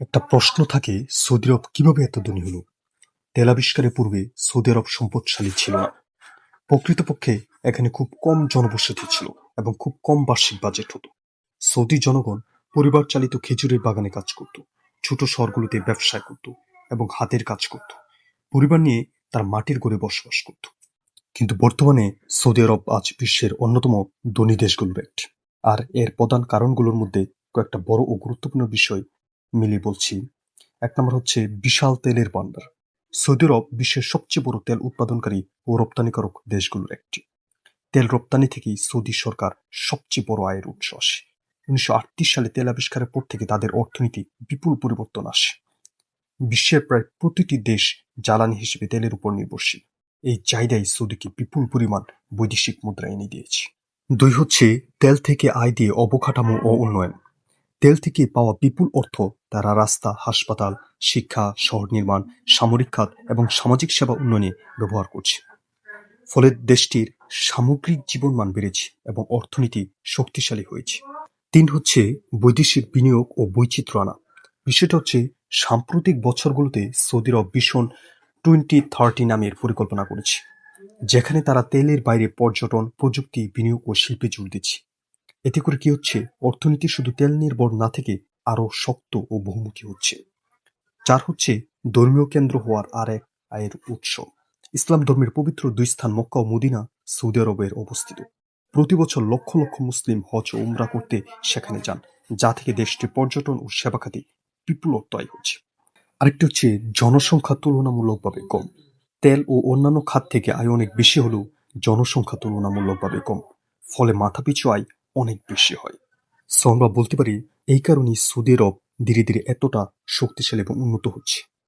একটা প্রশ্ন থাকে, সৌদি আরব কীভাবে এত ধনী হলো? তেল আবিষ্কারের পূর্বে সৌদি আরব সম্পদশালী ছিল না। প্রকৃতপক্ষে এখানে খুব কম জনবসতি ছিল এবং খুব কম বার্ষিক বাজেট হতো। সৌদি জনগণ পরিবার চালিত খেজুরের বাগানে কাজ করত, ছোট শহরগুলোতে ব্যবসা করত এবং হাতের কাজ করত। পরিবার নিয়ে তার মাটির গড়ে বসবাস করত। কিন্তু বর্তমানে সৌদি আরব আজ বিশ্বের অন্যতম ধনী দেশগুলোর একটি। আর এর প্রধান কারণগুলোর মধ্যে কয়েকটা বড় ও গুরুত্বপূর্ণ বিষয় মিলিয়ে বলছি। এক নম্বর হচ্ছে বিশাল তেলের ভান্ডার সৌদি আরব বিশ্বের সবচেয়ে বড় তেল উৎপাদনকারী ও রপ্তানিকারক দেশগুলোর একটি। তেল রপ্তানি থেকেই সৌদি সরকার সবচেয়ে বড় আয়ের উৎস আসে। উনিশশো আটত্রিশ সালে তেল আবিষ্কারের পর থেকে তাদের অর্থনীতি বিপুল পরিবর্তন আসে। বিশ্বের প্রায় প্রতিটি দেশ জ্বালানি হিসেবে তেলের উপর নির্ভরশীল। এই চাহিদাই সৌদিকে বিপুল পরিমাণ বৈদেশিক মুদ্রা এনে দিয়েছে। দুই হচ্ছে তেল থেকে আয় দিয়ে অবকাঠামো ও উন্নয়ন। তেল থেকে পাওয়া বিপুল অর্থ তারা রাস্তা, হাসপাতাল, শিক্ষা, শহর নির্মাণ, সামরিক খাত এবং সামাজিক সেবা উন্নয়নে ব্যবহার করছে। ফলে দেশটির সামগ্রিক জীবনমান বেড়েছে এবং অর্থনীতি শক্তিশালী হয়েছে। তিন হচ্ছে বৈদেশিক বিনিয়োগ ও বৈচিত্র্য আনা। বিষয়টা হচ্ছে সাম্প্রতিক বছরগুলোতে সৌদি আরব ভীষণ টোয়েন্টি থার্টি নামের পরিকল্পনা করেছে, যেখানে তারা তেলের বাইরে পর্যটন, প্রযুক্তি, বিনিয়োগ ও শিল্পে জোর দিচ্ছে। এতে করে কি হচ্ছে? অর্থনীতি শুধু তেল নির্ভর না থেকে আরও শক্ত ও বহুমুখী হচ্ছে। চার হচ্ছে ধর্মীয় কেন্দ্র হওয়ার আর এক আয়ের উৎস। ইসলাম ধর্মের পবিত্র দুই স্থান মক্কা ও মদিনা সৌদি আরবের অবস্থিত। প্রতি বছর লক্ষ লক্ষ মুসলিম হজ ও উমরা করতে সেখানে যান, যা থেকে দেশটির পর্যটন ও সেবা খাতে বিপুল অর্থ হচ্ছে। আরেকটি হচ্ছে জনসংখ্যা তুলনামূলকভাবে কম। তেল ও অন্যান্য খাত থেকে আয় অনেক বেশি হলেও জনসংখ্যা তুলনামূলকভাবে কম। ফলে মাথাপিছু আয় অনেক বেশি হয়। সো আমরা বলতে পারি, এই কারণেই সৌদি আরব ধীরে ধীরে এতটা শক্তিশালী এবং উন্নত হচ্ছে।